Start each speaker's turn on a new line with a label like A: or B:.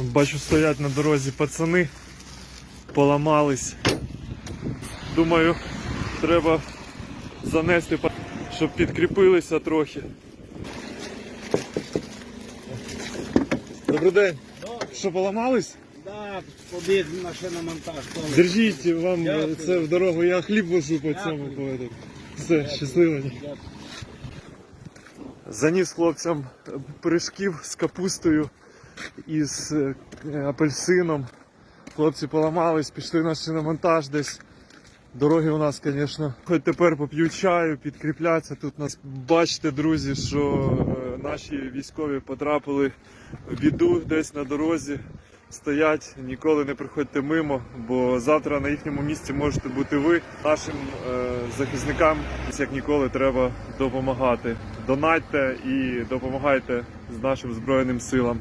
A: Бачу, стоять на дорозі пацани, поламались. Думаю, треба занести, щоб підкріпилися трохи. Добрий день. Що поламались?
B: Да, побіг на. Коли.
A: Держіть вам
B: Дякую.
A: це в дорогу, я хліб вожу по цьому поведу. Все, щасливо.
B: Дякую.
A: Заніс хлопцям пиріжків з капустою і з е, апельсином. Хлопці поламались, пішли на шиномонтаж десь. Дороги у нас, звісно, хоч тепер поп'ють чаю, підкріпляться. Тут нас бачите, друзі, що е, наші військові потрапили в біду десь на дорозі. Стоять, ніколи не приходьте мимо, бо завтра на їхньому місці можете бути ви. Нашим е, захисникам, як ніколи, треба допомагати. Донатьте і допомагайте з нашим збройним силам.